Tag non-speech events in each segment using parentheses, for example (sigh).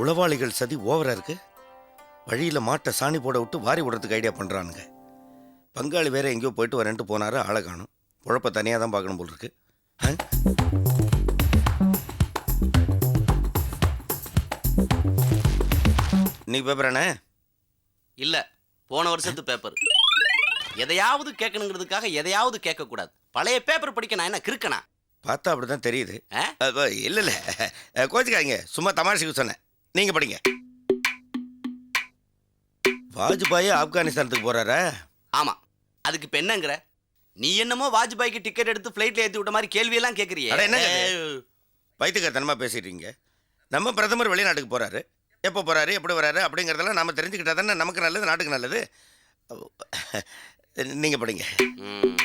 உளவாளிகள் சதி ஓவரா இருக்கு? வழியில மாட்டை சாணி போட விட்டு வாரி விடுறதுக்கு ஐடியா பண்றானுங்க. பங்காளி வேற எங்கேயோ போயிட்டு வரேன்ட்டு போனாரு ஆளை காணும். உழப்ப தனியா தான் பார்க்கணும் போல் இருக்கு? இன்னைக்கு பேப்பரானே இல்ல போன வருஷத்து பேப்பர் எதையாவது கேட்கணுங்கிறதுக்காக எதையாவது கேட்கக்கூடாது. பழைய பேப்பர் படிக்க நான் என்ன கிறுக்கனா? பார்த்தா அப்படிதான் தெரியுது. ஆ? அப்ப, இல்ல இல்ல. அஹ், கோச்சுக்காதீங்க. சும்மா தமாஷுக்கு சொன்னேன். நீங்க படிங்க. வாஜ்பாய் ஆப்கானிஸ்தானத்துக்கு போறாரா? ஆமா. அதுக்கு இப்ப என்னங்கிற? நீ என்னமோ வாஜ்பாய்க்கு டிக்கெட் எடுத்து ஃப்ளைட்ல ஏத்தி விட்ட மாதிரி கேள்வியெல்லாம் கேக்குறியே. அட, என்னங்க இது? பைத்தியக்காரத்தனமா பேசிட்டு இருக்கீங்க. நம்ம பிரதமர் வெளிநாட்டுக்கு போறாரு. எப்போ போறாரு எப்படி வராரு அப்படிங்கிறதெல்லாம் நாம தெரிஞ்சுக்கிட்டா தானே நமக்கு நல்லது நாட்டுக்கு நல்லது. நீங்க படிங்க. ம்.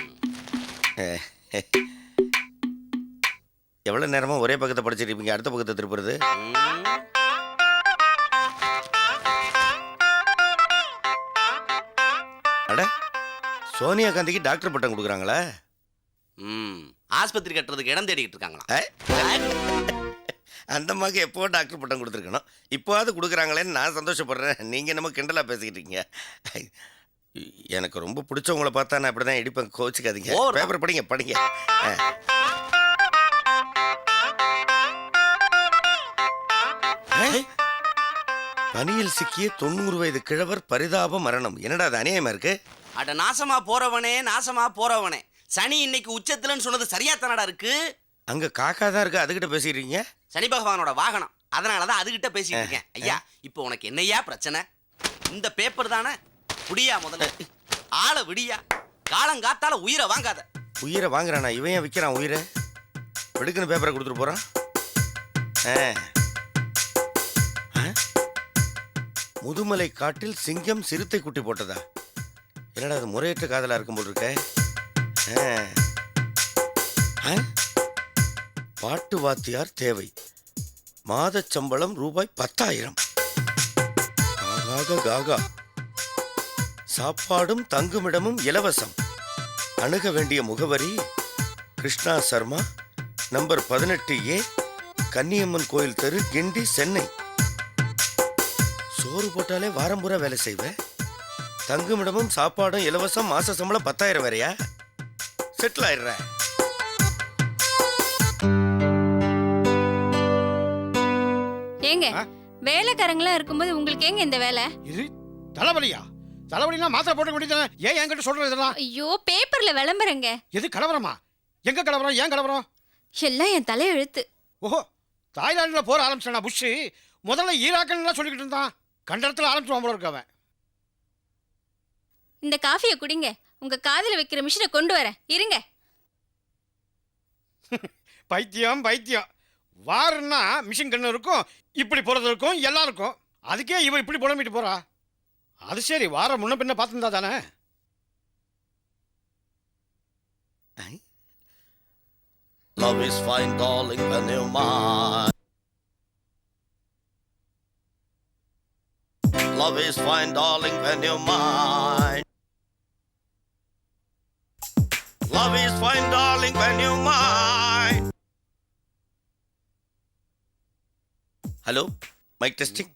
எவ்வளவு நேரமா ஒரே பக்கத்தை படிச்சிட்டு இருப்பீங்க அடுத்த பக்கத்தை திருப்புறது? ம். அட சோனியா காந்திக்கு டாக்டர் பட்டம் கொடுக்குறாங்களா. ம். ஆஸ்பத்திரி கட்டுறதுக்கு இடம் தேடிக்கிட்டு இருக்காங்களாம். ஏ? அந்த அம்மாக்கு எப்போ டாக்டர் பட்டம் கொடுத்துருக்கணும்? இப்போவாது கொடுக்குறாங்களேன்னு நான் சந்தோஷப்படுறேன். நீங்கள் என்னமோ கிண்டலாக பேசிக்கிட்டு இருக்கீங்க. எனக்கு ரொம்ப பிடிச்சவங்கள பார்த்தா நான் இப்படி தான் இடிப்பேன். கோச்சிக்காதீங்க. பேப்பர் படிங்க படிங்க. பனியில் சிக்கிய தொண்ணூறு வயது கிழவர் பரிதாப மரணம். என்னடா அது அநியாயமா இருக்கு? அட நாசமா போறவனே நாசமா போறவனே. சனி இன்னைக்கு உச்சத்துலன்னு சொன்னது சரியா தானடா இருக்கு? அங்க காக்கா தான் இருக்கு அதுகிட்ட பேசிக்கிறீங்க சனி பகவானோட வாகனம். அதனாலதான் அதுகிட்ட பேசிட்டு இருக்கேன் ஐயா இப்போ உனக்கு என்னய்யா பிரச்சனை? இந்த பேப்பர் தானே? புடியா முதல்ல. ஆளை விடியா. காலங்காத்தால உயிரை வாங்காத. உயிரை வாங்குறானா? இவன் விற்கிறான் உயிரை? வெடுக்குன்னு பேப்பரை கொடுத்துட்டு போறான். ஆ? முதுமலை காட்டில் சிங்கம் சிறுத்தை குட்டி போட்டதா? என்னடா அது முறையற்ற காதலா இருக்கும் போல் இருக்க? பாட்டு வாத்தியார் தேவை. மாத சம்பளம் ரூபாய் பத்தாயிரம். ஆகாக காகா. சாப்பாடும் தங்குமிடமும் இலவசம். அணுக வேண்டிய முகவரி கிருஷ்ணா சர்மா நம்பர் பதினெட்டு ஏ கன்னியம்மன் கோயில் தெரு கிண்டி சென்னை. சோறு போட்டாலே வாரம் பூரா வேலை செய்வேன் தங்குமிடமும் சாப்பாடும் இலவசம் மாச சம்பளம் பத்தாயிரம் வேறையா? செட்டில் ஆயிடுறேன் ஏங்க வேலைக்காரங்களா இருக்கும்போது உங்களுக்கு ஏங்க இந்த வேலை? இது தலைவலியா தலைவலினா மாத்திரை போட்டு வேண்டியதானே ஏன் என்கிட்ட சொல்றது இதெல்லாம்? ஐயோ பேப்பர்ல விளம்பரங்க. எது கலவரமா? எங்க கலவரம்? ஏன் கலவரம்? எல்லாம் என் தலையெழுத்து. ஓஹோ தாய்லாந்துல போற ஆரம்பிச்சானா புஷ் முதல்ல ஈராக்கன்லாம் சொல்லிக்கிட்டு இருந்தான். கண்ட இடத்துல ஆரம்பிச்சுவான் போல இருக்கு அவன். இந்த காஃபியை குடிங்க. உங்க காதுல வைக்கிற மிஷினை கொண்டு வரேன். இருங்க. (laughs) பைத்தியம் பைத்தியம். வாருன்னா மிஷின் கண்ணு இருக்கும் இப்படி போறது இருக்கும் எல்லாம் இருக்கும். அதுக்கே இவ இப்படி புலம்பிட்டு போறா. அது சரி வார முன்ன பின்ன பார்த்துருந்தா தானே? Love is fine, darling, when you're mine. Love is fine, darling, when you're mine. Love is fine, darling, when you're mine. Hello, mic testing.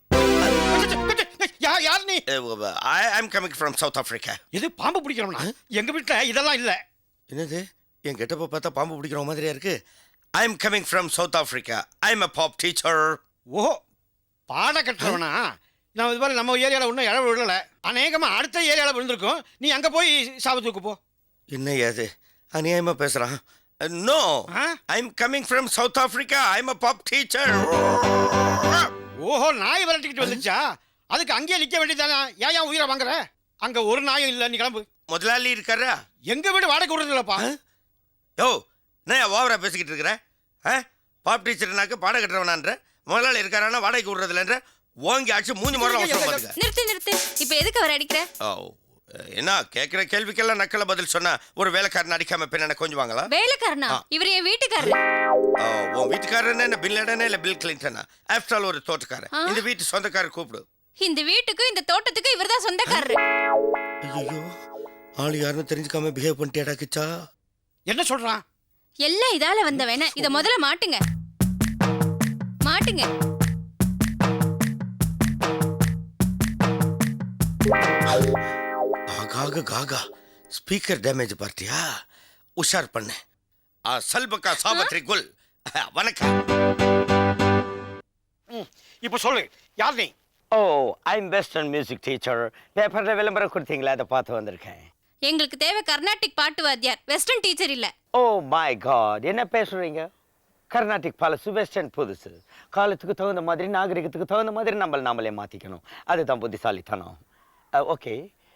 யார் யார் நீ I am coming from South Africa. இது பாம்பு பிடிக்கிறோம்னா எங்க வீட்டுல இதெல்லாம் இல்ல. என்னது? என் கெட்டப்ப பார்த்தா பாம்பு பிடிக்கிற மாதிரியா இருக்கு? I am coming from South Africa I am a pop teacher ஓஹோ பாட கட்டுறவனா நான் இது மாதிரி நம்ம ஏரியாவில் இன்னும் இழவு விடல. அநேகமாக அடுத்த ஏரியாவில் விழுந்திருக்கும். நீ அங்கே போய் சாபத்துக்கு போ. என்னையா அது அநியாயமா பேசுறான். No? I am coming from South Africa I am a pop teacher ஓஹோ நாய் விரட்டிக்கிட்டு வந்துச்சா அதுக்கு அங்கேயே நிற்க வேண்டியதானே ஏன் ஏன் உயிரை வாங்குற? அங்கே ஒரு நாயும் இல்லை நீ கிளம்பு. முதலாளி இருக்காரா? எங்க வீடு வாடகை விடுறது இல்லப்பா யோ என்ன ஓவரா பேசிக்கிட்டு இருக்கிற? ஆ? பாப் டீச்சர்னாக்க பாடம் கட்டுறவனான்ற? முதலாளி இருக்காரானா வாடகைக்கு விடுறதுலன்ற ஓங்கி அடிச்சு மூஞ்சி முறையில் அவசரம் பார்த்துக்க நிறுத்து நிறுத்து. இப்ப எதுக்கு அவர் அடிக்கிற? ஓ என்ன கேட்குற கேள்விக்கெல்லாம் நக்கல பதில் சொன்னா ஒரு வேலைக்காரன் அடிக்காம பின்ன என்ன கொஞ்சுவாங்களா? வேலைக்காரனா? இவர் என் வீட்டுக்காரரு. ஓ, உன் வீட்டுக்காரன் என்ன பில் லேடனா இல்லை பில் கிளின்டனா ஆஃப்டர் ஆல் ஒரு தோட்டக்காரன். ஆ. இந்த வீட்டு சொந்தக்காரர் கூப்பிடு. இந்த வீட்டுக்கும் இந்த தோட்டத்துக்கும் இவர்தான் சொந்தக்காரரு. ஐயோ ஆள் யாருன்னு தெரிஞ்சுக்காம பிஹேவ் பண்ணிட்டியாடா கிச்சா? என்ன சொல்றான்? எல்லாம் இதால வந்த வேணா இத முதல்ல மாட்டுங்க. மாட்டுங்க. ஆகாக காகா ஸ்பீக்கர் டேமேஜ் பார்ட்டியா உஷார் பண்ணு. சல்பக்கா சாபத்ரி குல். வணக்கம். இப்போ சொல்லு. யார் நீ? Oh I'm western music teacher பேப்பரில் விளம்பரம் கொடுத்தீங்களா? அதை பார்த்து வந்திருக்கேன். எங்களுக்கு தேவை கர்நாடிக் பாட்டு வாத்தியார். வெஸ்டர்ன் டீச்சர் இல்ல. ஓ மை காட் என்ன பேசுறீங்க? கர்நாடிக் பழசு வெஸ்டர்ன் புதுசு. காலத்துக்கு தகுந்த மாதிரி நாகரிகத்துக்கு தகுந்த மாதிரி நம்மள நாமளே மாற்றிக்கணும் அதுதான் புத்திசாலித்தனம். ஓகே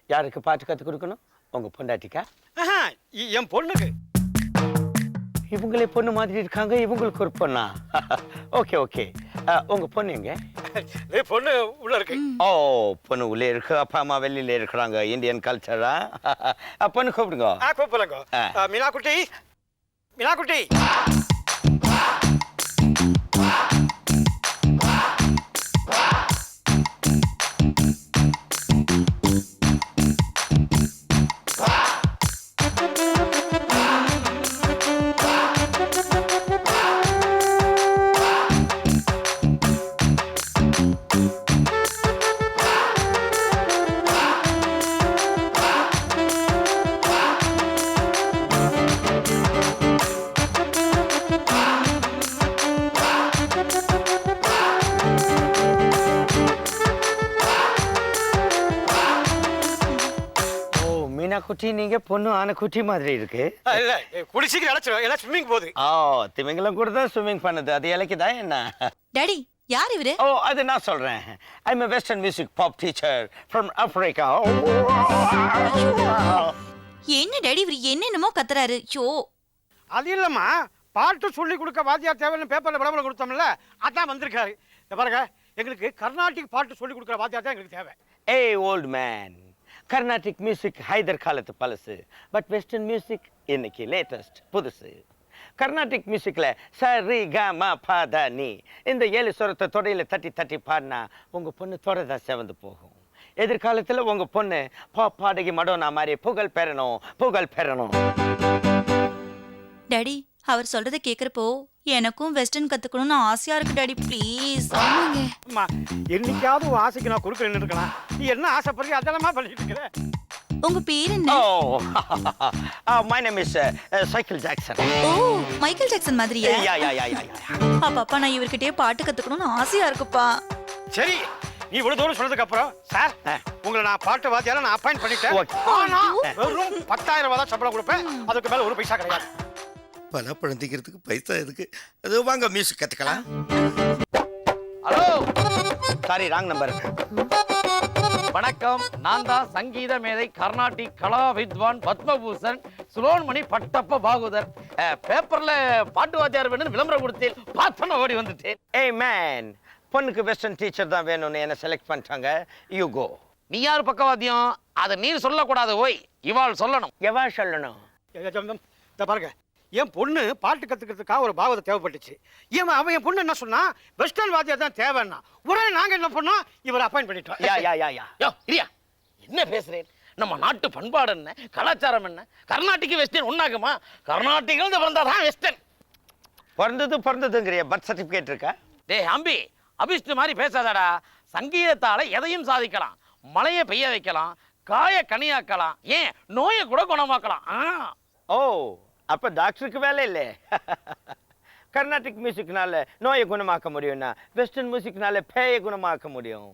யாருக்கு பாட்டு கற்றுக் கொடுக்கணும்? உங்கள் பொண்டாட்டிக்கா? ஆஹா, என் பொண்ணுக்கு. இவங்களே பொண்ணு மாதிரி இருக்காங்க இவங்களுக்கு ஒரு பொண்ணா? ஓகே ஓகே உங்கள் பொண்ணு எங்க? பொண்ணு உள்ள இருக்கு. ஓ பொண்ணு உள்ளே இருக்கு. அப்பா அம்மா வெளியில இருக்கிறாங்க. இந்தியன் (laughs) கல்ச்சரா பொண்ணு கூப்பிடுங்க. ஆ. மீனா குட்டி மீனா குட்டி ஓ மீனா குட்டி நீங்க பொண்ணு ஆன குட்டி மாதிரி இருக்கு. இல்ல குடி சீக்கிரம் அழைச்சிடும் எல்லாம் ஸ்விம்மிங் போகுது. ஓ திமிங்கலம் கூட தான் ஸ்விம்மிங் பண்ணுது. அது இலைக்குதா என்ன? டாடி யார் இவரு? ஓ அது நான் சொல்றேன். I am western music pop teacher from Africa என்ன டாடி இவர் என்னென்னமோ கத்துறாரு. ஷோ அது இல்லம்மா. பாட்டு சொல்லி கொடுக்க வாத்தியார் தேவைன்னு பேப்பர்ல விளம்பரம் கொடுத்தோம்ல அதான் வந்திருக்காரு. பாருங்க எங்களுக்கு கர்நாடிக் பாட்டு சொல்லி கொடுக்குற வாத்தியார் தான் எங்களுக்கு தேவை. ஏய் old man Carnatic music Hyder காலத்து பழசு பட் வெஸ்டர்ன் மியூசிக் இன்னைக்கு லேட்டஸ்ட் புதுசு. கர்நாடிக் மியூசிக்ல ரி க ம ப த நீ. இந்த ஏழு சுரத்தை தொடையில தட்டி தட்டி பாடினா உங்க பொண்ணு தொடை தான் செவந்து போகும். எதிர்காலத்துல உங்க பொண்ணு பா பாடகி மடோனா மாதிரி புகழ் பெறணும் புகழ் பெறணும். டாடி அவர் சொல்றத கேக்குறப்போ எனக்கும் வெஸ்டர்ன் கத்துக்கணும்னு ஆசையா இருக்கு டாடி. ப்ளீஸ். அம்மா என்னைக்காவது உன் ஆசைக்கு நான் கொடுக்குறேன்னு இருக்கலாம். நீ என்ன ஆசைப்படுறீங்க அதெல்லாமா பண்ணிட்டு இருக்கிற? உங்க பேர் என்ன? My name is cycle Jackson oh (laughs) Michael Jackson மாதிரியா? யா யா யா யா அப்பா நான் இவர்கிட்டயே பாட்டு கத்துக்கணும்னு ஆசையா இருக்குப்பா. சரி நீ இவ்வளவு தூரம் சொன்னதுக்கு அப்புறம் சார் ஆ. உங்களை நான் பாட்டு வாத்தியார நான் அப்பாயிண்ட் பண்ணிட்டேன். ஓகே. ஆனா வெறும் பத்தாயிரம் ரூபாய் தான் சம்பளம் கொடுப்பேன். அதுக்கு மேல ஒரு பைசா கிடையாது. பலாப்பழம் திங்கிறதுக்கு பைசா எதுக்கு? அது வாங்க மியூசிக் கற்றுக்கலாம் ஹலோ சாரி ராங் நம்பர் வணக்கம் நான் தான் சங்கீத மேதை கர்நாடிக் கலா வித்வான் பத்மபூஷன் சுலோன்மணி பட்டப்ப பாகுதர். பேப்பர்ல பாட்டு வாத்தியார் வேணும்னு விளம்பரம் கொடுத்தேன். பார்த்தோன்னு ஓடி வந்துட்டேன். ஏய் மேன் பொண்ணுக்கு வெஸ்டர்ன் டீச்சர் தான் வேணும்னு என்ன செலக்ட் பண்ணிட்டாங்க. யூ கோ நீ யார் பக்கவாத்தியம்? அதை நீ சொல்லக்கூடாது ஓய். இவாள் சொல்லணும். எவா சொல்லணும்? பாருங்க. என் பொண்ணு பாட்டு கத்துக்கிறதுக்காக ஒரு பாவத்தை தேவைப்பட்டுச்சு. ஏன் அவன் என் பொண்ணு என்ன சொன்னா வெஸ்டர்ன் வாத்தியார் தான் தேவைன்னா உடனே நாங்க என்ன பண்ணோம்? இவரை அப்பாயிண்ட் பண்ணிட்டோம். யா யா யா யா. யோ இரியா என்ன பேசுறேன் நம்ம நாட்டு பண்பாடு என்ன? கலாச்சாரம் என்ன? கர்நாடிக் வெஸ்டர்ன் ஒன்னாகுமா கர்நாடிகள் பிறந்தாதான் வெஸ்டர்ன் பிறந்தது பிறந்ததுங்கிறிய பர்த் சர்டிஃபிகேட் இருக்கா? டேய் அம்பி அபிஷ்டு மாதிரி பேசாதடா. சங்கீதத்தால எதையும் சாதிக்கலாம். மழையை பெய்ய வைக்கலாம். காய கனியாக்கலாம். ஏன்? நோயை கூட குணமாக்கலாம். ஆ. ஓ அப்ப டாக்டருக்கு வேலை இல்லை. கர்நாடிக் மியூசிக்னால நோயை குணமாக்க முடியும்னா வெஸ்டர்ன் மியூசிக்னால பேயை குணமாக்க முடியும்.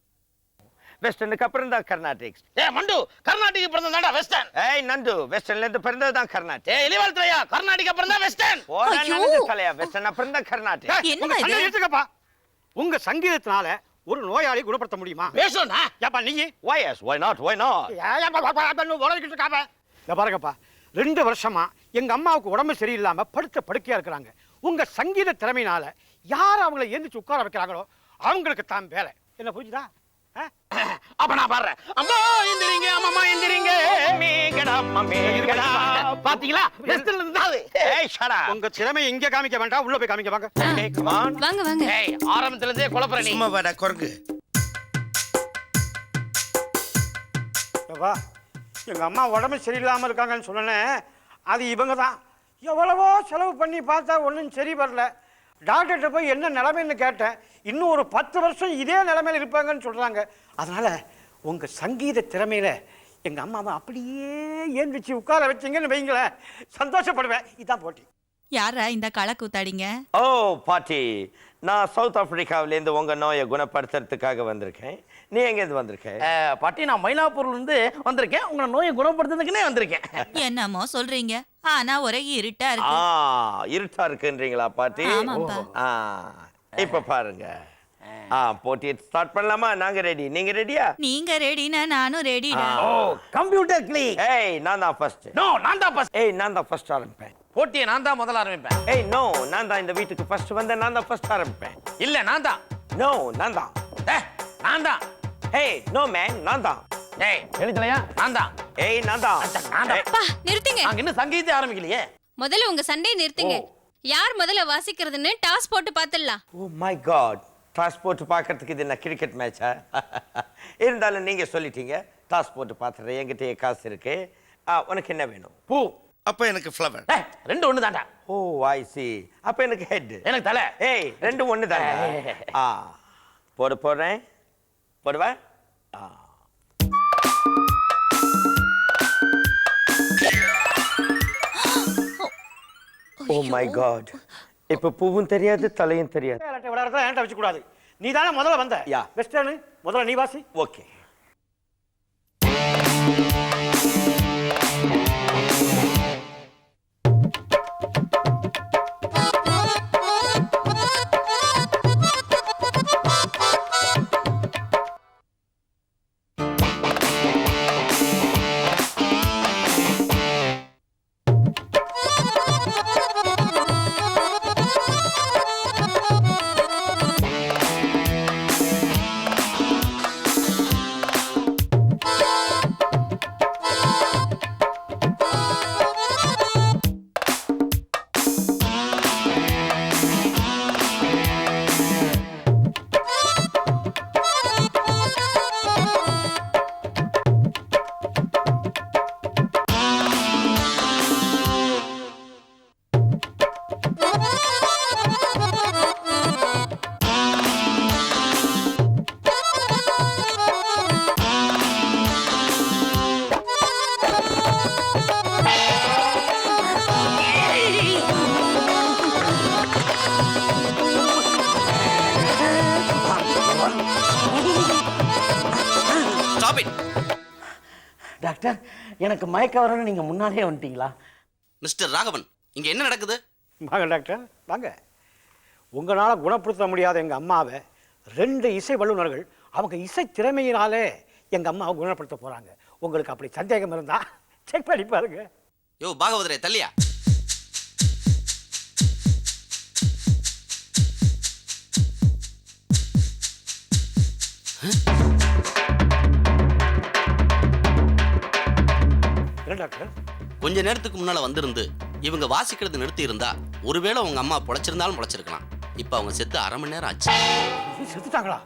வெஸ்டர்னுக்கு அப்புறம் தான் கர்நாடிக்ஸ் ஏ மண்டு கர்நாடிக் பிறந்ததாடா வெஸ்டர்ன் ஏய் நண்டு வெஸ்டர்ன்ல இருந்து பிறந்தது தான் கர்நாடிக் ஏ இளிவாழ்த்தையா கர்நாடிக் அப்புறம் தான் வெஸ்டர்ன் ஐயோ. நல்லது தலையா வெஸ்டர்ன் அப்புறம் தான் கர்நாடிக் உங்க இது? சண்டை நிறுத்துக்கப்பா உங்க சங்கீதத்தினால ஒரு நோயாளி குணப்படுத்த முடியுமா? பேசுனா ஏப்பா நீங்க why yes why not why not? உலகிட்டு இருக்காப்ப இத பாருங்கப்பா. ரெண்டு வருஷமா எங்க அம்மாவுக்கு உடம்பு சரியில்லாம படுத்த படுக்கையா இருக்கிறாங்க. உங்க சங்கீத திறமையினால யார் அவங்கள எந்திரிச்சு உட்கார வைக்கிறாங்களோ அவங்களுக்கு தான் வேலை. என்ன புரிஞ்சுதா? அப்ப நான் பாடுறேன். அம்மா எந்திரிங்க அம்மா எந்திரிங்க பாத்தீங்களா? வெஸ்டர்ன்ல இருந்தா அது. ஏய் up உங்க திறமை இங்க காமிக்க வேண்டாம் உள்ள போய் காமிக்க வாங்க. hey come on. வாங்க வாங்க. ஏய் ஆரம்பத்துல இருந்தே குழப்பற நீ. சும்மா வாடா குரங்கு எங்க அம்மா உடம்பு சரியில்லாம இருக்காங்கன்னு சொன்னேன் அது இவங்க தான் எவ்வளவோ செலவு பண்ணி பார்த்தா ஒன்றும் சரி வரல. டாக்டர்கிட்ட போய் என்ன நிலைமைன்னு கேட்டேன். இன்னும் ஒரு பத்து வருஷம் இதே நிலைமையில இருப்பாங்கன்னு சொல்றாங்க. அதனால உங்க சங்கீத திறமையில எங்க அம்மாவை அப்படியே ஏந்திரிச்சு உட்கார வச்சீங்கன்னு வைங்களேன். சந்தோஷப்படுவேன். இதான் போட்டி. யாரா இந்த களை கூத்தாடிங்க? ஓ பாட்டி. நான் சவுத் ஆப்பிரிக்காவில இருந்து உங்க நோயை குணப்படுத்துறதுக்காக வந்திருக்கேன். நீ எங்க இருந்து வந்திருக்க பாட்டி நான் மயிலாப்பூர்ல இருந்து வந்திருக்கேன். உங்களை நோயை குணப்படுத்துறதுக்குனே வந்திருக்கேன். என்னமோ சொல்றீங்க. ஆனா ஒரே இருட்டா ஆ இருக்கு இருட்டா இருக்குன்றீங்களா பாட்டி? ஆமாப்பா. ஆ இப்ப பாருங்க. ஆ போட்டி ஸ்டார்ட் பண்ணலாமா? நாங்க ரெடி நீங்க ரெடியா நீங்க ரெடினா நானும் ரெடிடா ஓ கம்ப்யூட்டர் கிளிக் ஏய் நான் தான் ஃபர்ஸ்ட் நோ நான் தான் ஃபர்ஸ்ட் ஏய் நான் தான் ஃபர்ஸ்ட் ஆரம்பிப்பேன். போட்டியை நான் தான் முதல்ல ஆரம்பிப்பேன். ஏய் நோ நான் தான் இந்த வீட்டுக்கு ஃபர்ஸ்ட் வந்தேன். நான் தான் ஃபர்ஸ்ட் ஆரம்பிப்பேன். இல்ல நான் தான். நோ நான் தான். நான் தான். ஏய் நோ மேன் நான் தான் ஏய் எழுதலையா நான் தான் ஏய் நான் தான் நான் தான் பா நிறுத்துங்க. நாங்க இன்னும் சங்கீதத்தை ஆரம்பிக்கலையே. முதல்ல உங்க சண்டையை நிறுத்துங்க. யார் முதல்ல வாசிக்கிறதுன்னு டாஸ் போட்டு பார்த்துடலாம். ஓ மை காட் டாஸ் போட்டு பார்க்கறதுக்கு இது என்ன கிரிக்கெட் மேட்சா (laughs) இருந்தாலும் நீங்க சொல்லிட்டீங்க. டாஸ் போட்டு பார்த்துறேன் என்கிட்ட காசு இருக்கு. உனக்கு என்ன வேணும்? பூ. அப்ப எனக்கு ஃப்ளவர் ரெண்டு ஒண்ணு தான்டா. ஓ ஐ சி அப்ப எனக்கு ஹெட் எனக்கு தலை. ஏய் ரெண்டு ஒண்ணு தானே ஆ போட போறேன் போடுவா ஆ. ஓ மை காட் இப்ப பூவும் தெரியாது தலையும் தெரியாது. விளையாடுறதா என்கிட்ட வச்சுக்கூடாது? நீ தானே முதல்ல வந்த. யா. வெஸ்டர்னு முதல்ல நீ வாசி ஓகே டாக்டர் எனக்கு மயக்க வரணும்னு நீங்க முன்னாடியே வந்துட்டீங்களா? மிஸ்டர் ராகவன் இங்க என்ன நடக்குது? வாங்க டாக்டர் வாங்க. உங்களால் குணப்படுத்த முடியாத எங்கள் அம்மாவை ரெண்டு இசை வல்லுநர்கள் அவங்க இசை திறமையினாலே எங்கள் அம்மாவை குணப்படுத்த போகிறாங்க உங்களுக்கு அப்படி சந்தேகம் இருந்தால் செக் பண்ணி பாருங்க. யோ பாகவதரே தள்ளியா? என்ன டாக்டர்? கொஞ்ச நேரத்துக்கு முன்னால வந்திருந்து இவங்க வாசிக்கிறது நிறுத்தி இருந்தா ஒருவேளை உங்க அம்மா பொழைச்சிருந்தாலும் பொழைச்சிருக்கலாம். இப்ப அவங்க செத்து அரை மணி நேரம் ஆச்சு. செத்துட்டாங்களா?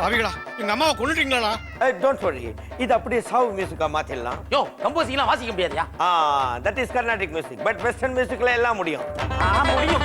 பாவிகளா எங்கள் அம்மாவை கொண்டுட்டீங்களாடா டோன்ட் வரி இது அப்படியே சாவு மியூசிக்கா மாத்திடலாம் யோ கம்போசிங்லாம் வாசிக்க முடியாதுயா? ஆ that is Carnatic music but western மியூசிக்ல எல்லாம் முடியும். ஆ முடியும்